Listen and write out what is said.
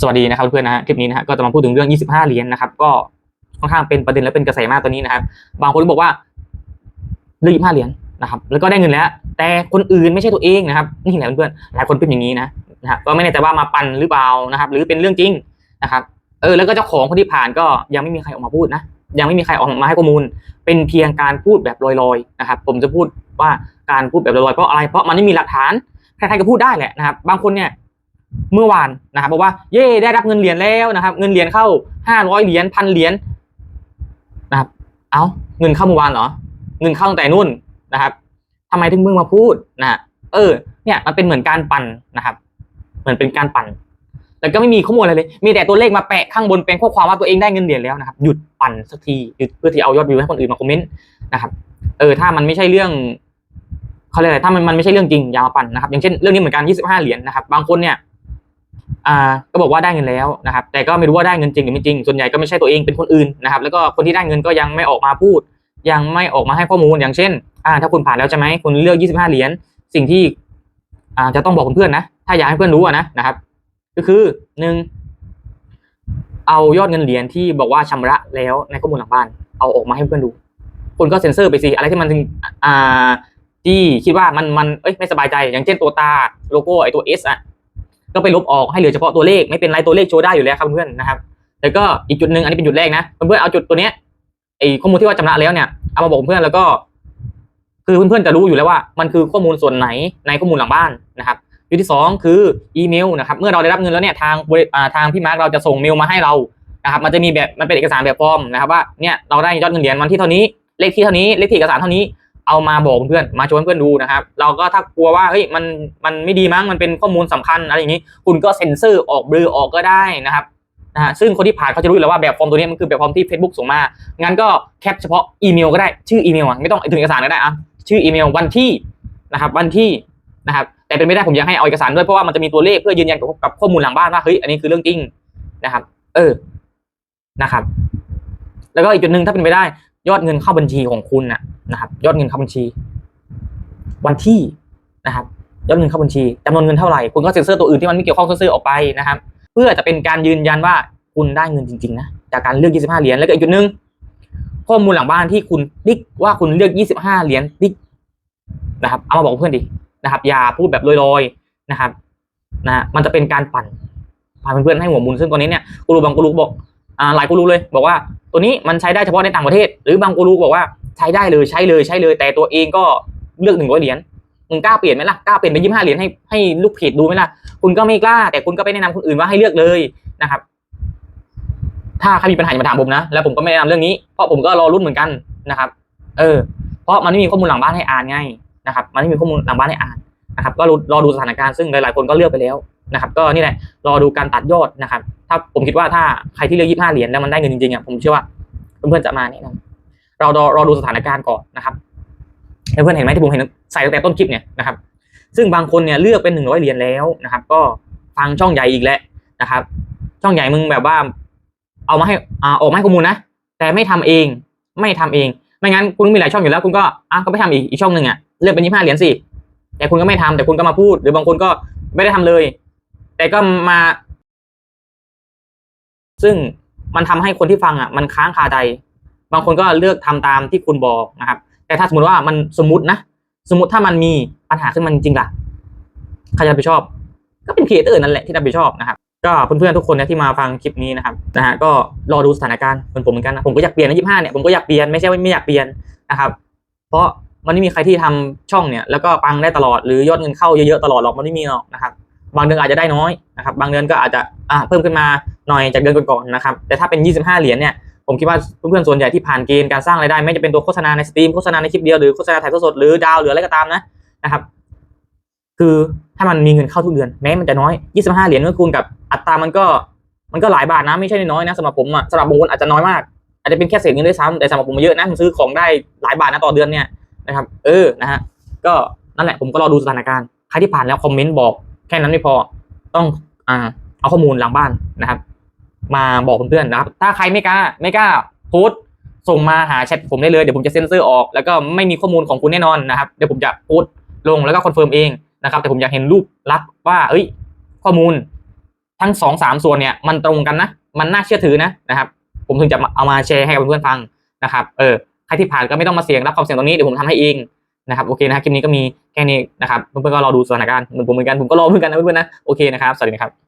สวัสดีนะครับเพื่อนๆนะฮะคลิปนี้นะฮะก็จะมาพูดถึงเรื่อง 25 เหรียญนะครับ ก็ค่อนข้างเป็นประเด็นและเป็นกระแสมากตัวนี้นะครับ บางคนบอกว่าเรื่อง25 เหรียญนะครับ แล้วก็ได้เงินแล้ว แต่คนอื่นไม่ใช่ตัวเองนะครับนี่แหละเพื่อนๆหลายคนเป็นอย่างนี้นะนะฮะก็ไม่แน่ใจว่ามาปั่นหรือเปล่านะครับ หรือเป็นเรื่องจริงนะครับ เออแล้วก็เจ้าของคนที่ผ่านก็ยังไม่มีใครออกมาพูดนะยังไม่มีใครออกมาให้ข้อมูล เป็นเพียงการพูดแบบลอยๆนะครับ ผมจะพูดว่าการพูดแบบลอยๆเพราะอะไรเพราะมันไม่มีหลักฐานใครๆก็พูดได้แหละนะครับ บางคนเนี่ย เมื่อวานนะครับบอกว่าเย่ได้รับเงินเหรียญแล้วนะครับ เงินเหรียญเข้าห้าร้อยเหรียญพันเหรียญนะครับ เอาเงินเข้าเมื่อวานเหรอ เงินเข้าตั้งแต่นู่นนะครับทำไมถึงมึงมาพูดนะฮะเออ เนี่ยมันเป็นเหมือนการปั่นนะครับ เหมือนเป็นการปั่นแล้วก็ไม่มีข้อมูลอะไรเลย มีแต่ตัวเลขมาแปะข้างบนเป็นข้อความว่าตัวเองได้เงินเหรียญแล้วนะครับ หยุดปั่นสักทีหยุดเพื่อที่เอายอดวิวให้คนอื่นมาคอมเมนต์นะครับ เออ ถ้ามันไม่ใช่เรื่องเขาเรียกอะไร ถ้ามันมันไม่ใช่เรื่องจริงอย่ามาปั่นนะครับ อย่างเช่นเรื่องนี้เหมือนกัน 25 เหรียญนะครับ บางคนเนี่ย อ่าก็บอกว่าได้เงินแล้วนะครับ แต่ก็ไม่รู้ว่าได้เงินจริงหรือไม่จริง ส่วนใหญ่ก็ไม่ใช่ตัวเองเป็นคนอื่นนะครับ แล้วก็คนที่ได้เงินก็ยังไม่ออกมาพูด ยังไม่ออกมาให้ข้อมูลอย่างเช่น อ่า ถ้าคุณผ่านแล้วใช่ไหมคุณเลือก 25 เหรียญสิ่งที่อ่าจะต้องบอกเพื่อนๆนะ ถ้าอยากให้เพื่อนรู้อะนะนะครับ ก็คือหนึ่งเอายอดเงินเหรียญที่บอกว่าชำระแล้วในข้อมูลหลังบ้าน เอาออกมาให้เพื่อนดูคุณก็เซ็นเซอร์ไปสิอะไรที่มันอ่าที่คิดว่ามันมันเอ้ยไม่สบายใจ อย่างเช่นตัวตาโลโก้ไอตัว S อะ ก็ไปลบออกให้เหลือเฉพาะตัวเลขไม่เป็นไรตัวเลขโชว์ได้อยู่แล้วครับเพื่อนนะครับแล้วก็อีกจุดหนึ่งอันนี้เป็นจุดแรกนะเพื่อนๆเอาจุดตัวเนี้ยไอข้อมูลที่ว่าชำระแล้วเนี่ยเอามาบอกเพื่อนแล้วก็ คือเพื่อนๆจะรู้อยู่แล้วว่า มันคือข้อมูลส่วนไหนในข้อมูลหลังบ้านนะครับจุดที่สองคืออีเมลนะครับเมื่อเราได้รับเงินแล้วเนี่ยทางทางพี่มาร์กเราจะส่งเมลมาให้เรานะครับ มันจะมีแบบมันเป็นเอกสารแบบฟอร์มนะครับว่าเนี่ยเราได้ยอดเงินเหรียญวันที่เท่านี้เลขที่เท่านี้เลขที่เอกสารเท่านี้ เอามาบอกเพื่อนมาชวนเพื่อนดูนะครับ เราก็ถ้ากลัวว่าเฮ้ยมันมันไม่ดีมั้งมันเป็นข้อมูลสำคัญอะไรอย่างนี้ คุณก็เซ็นเซอร์ออกเบลอออกก็ได้นะครับนะฮะซึ่งคนที่ผ่านเขาจะรู้แล้วว่าแบบฟอร์มตัวนี้มันคือแบบฟอร์มที่ Facebook ส่งมางั้นก็แคปเฉพาะอีเมลก็ได้ชื่ออีเมลอะไม่ต้องถึงเอกสารก็ได้อะชื่ออีเมลวันที่นะครับ วันที่นะครับ แต่เป็นไม่ได้ผมอยากให้เอาเอกสารด้วยเพราะว่ามันจะมีตัวเลขเพื่อยืนยันกับข้อมูลหลังบ้านว่าเฮ้ยอันนี้คือเรื่องจริงนะครับ เออนะครับ แล้วก็อีกจุดหนึ่งถ้าเป็นไปได้ ยอดเงินเข้าบัญชีของคุณนะนะครับ ยอดเงินเข้าบัญชี วันที่นะครับ ยอดเงินเข้าบัญชีจำนวนเงินเท่าไหร่คุณก็เซ็นเซอร์ตัวอื่นที่มันไม่เกี่ยวข้องเซ็นเซอร์ออกไปนะครับ เพื่อจะเป็นการยืนยันว่าคุณได้เงินจริงๆนะจากการเลือก 25 เหรียญแล้วก็อีกจุดหนึ่งข้อมูลหลังบ้านที่คุณติ๊กว่าคุณเลือก 25 เหรียญติ๊กนะครับ เอามาบอกเพื่อนดินะครับ อย่าพูดแบบลอยๆนะครับ นะมันจะเป็นการปั่นพาเพื่อนๆให้หัวมุนซึ่งตอนนี้เนี่ยกูรูบางกูรูบอก หลายกูรูเลยบอกว่าตัวนี้มันใช้ได้เฉพาะในต่างประเทศ หรือบางกูรูบอกว่าใช้ได้เลยใช้เลยใช้เลย แต่ตัวเองก็เลือกหนึ่งร้อยเหรียญมึงกล้าเปลี่ยนไหมล่ะกล้าเปลี่ยนเป็นยี่ห้าเหรียญให้ให้ลูกเพจดูไหมล่ะคุณก็ไม่กล้า แต่คุณก็ไปแนะนำคนอื่นว่าให้เลือกเลยนะครับ ถ้าใครมีปัญหาอย่ามาถามผมนะ แล้วผมก็ไม่แนะนำเรื่องนี้เพราะผมก็รอรุ่นเหมือนกันนะครับ เออ เพราะมันไม่มีข้อมูลหลังบ้านให้อ่านไงนะครับ มันไม่มีข้อมูลหลังบ้านให้อ่านนะครับ ก็รอดูสถานการณ์ซึ่งหลายๆคนก็เลือกไปแล้ว นะครับก็นี่แหละรอดูการตัดยอดนะครับ ถ้าผมคิดว่าถ้าใครที่เลือกยี่ห้าเหรียญแล้วมันได้เงินจริงๆอะผมเชื่อว่าเพื่อนๆจะมาแนะนำเรารอรอดูสถานการณ์ก่อนนะครับเพื่อนๆเห็นไหมที่ผมเห็นใส่ตั้งแต่ต้นคลิปเนี่ยนะครับ ซึ่งบางคนเนี่ยเลือกเป็นหนึ่งร้อยเหรียญแล้วนะครับ ก็ฟังช่องใหญ่อีกแล้วนะครับ ช่องใหญ่มึงแบบว่า เอามาให้อ่าออกมาให้ข้อมูลนะแต่ไม่ทำเองไม่ทำเอง ไม่งั้นคุณมีหลายช่องอยู่แล้วคุณก็อะก็ไม่ทำอีกอีกช่องหนึ่งอะเลือกเป็นยี่ห้าเหรียญสิแต่คุณก็ไม่ทำแต่คุณก็มาพูด หรือบางคนก็ไม่ได้ทำเลย แต่ก็มา ซึ่งมันทำให้คนที่ฟังอะ มันค้างคาใจ บางคนก็เลือกทำตามที่คุณบอกนะครับ แต่ถ้าสมมติว่ามันสมมตินะ สมมติถ้ามันมีปัญหาขึ้นมาจริงๆล่ะใครจะรับผิดชอบ ก็เป็นครีเอเตอร์นั่นแหละที่รับผิดชอบนะครับ ก็เพื่อนๆทุกคนนะที่มาฟังคลิปนี้นะครับนะฮะก็รอดูสถานการณ์เหมือนผมเหมือนกันนะผมก็อยากเปลี่ยนนะยี่ห้าเนี่ยผมก็อยากเปลี่ยนไม่ใช่ว่าไม่อยากเปลี่ยนนะครับ เพราะมันไม่มีใครที่ทำช่องเนี่ยแล้วก็ปังได้ตลอดหรือยอดเงินเข้าเยอะๆตลอดหรอกมันไม่มีหรอกนะครับ บางเดือนอาจจะได้น้อยนะครับ บางเดือนก็อาจจะอ่าเพิ่มขึ้นมาหน่อยจากเดือนก่อนๆนะครับ แต่ถ้าเป็น 25 เหรียญเนี่ย ผมคิดว่าเพื่อนๆส่วนใหญ่ที่ผ่านเกณฑ์การสร้างรายได้ไม่จะเป็นตัวโฆษณาในสตรีมโฆษณาในคลิปเดียวหรือโฆษณาถ่ายทอดสดหรือดาวหรืออะไรก็ตามนะนะครับ คือถ้ามันมีเงินเข้าทุกเดือนแม้มันจะน้อย 25 เหรียญเมื่อคูณกับอัตรามันก็มันก็หลายบาทนะไม่ใช่น้อยนะสำหรับผมอะสำหรับบางคนอาจจะน้อยมาก อาจจะเป็นแค่เศษเงินด้วยซ้ำแต่สำหรับผมมันเยอะนะผมซื้อของได้หลายบาทนะต่อเดือนเนี่ยนะครับ เออนะฮะก็นั่นแหละผมก็รอดูสถานการณ์ใครที่ผ่านแล้วคอมเมนต์บอก แค่นั้นไม่พอต้องอ่าเอาข้อมูลหลังบ้านนะครับ มาบอกเพื่อนๆนะครับ ถ้าใครไม่กล้าไม่กล้าโพสส่งมาหาแชทผมได้เลยเดี๋ยวผมจะเซ็นเซอร์ออก แล้วก็ไม่มีข้อมูลของคุณแน่นอนนะครับเดี๋ยวผมจะโพสลงแล้วก็คอนเฟิร์มเองนะครับ แต่ผมอยากเห็นรูปลักษณ์ว่า เอ้ย ข้อมูลทั้งสองสามส่วนเนี่ย มันตรงกันนะ มันน่าเชื่อถือนะนะครับ ผมถึงจะเอามาแชร์ให้กับเพื่อนๆฟังนะครับ เออใครที่ผ่านก็ไม่ต้องมาเสี่ยงรับความเสี่ยงตรงนี้เดี๋ยวผมทำให้เอง นะครับโอเคนะครับคลิปนี้ก็มีแค่นี้นะครับเพื่อนๆก็รอดูสถานการณ์เหมือนผมเหมือนกันผมก็รอเหมือนกันนะเพื่อนๆนะโอเคนะครับสวัสดีครับ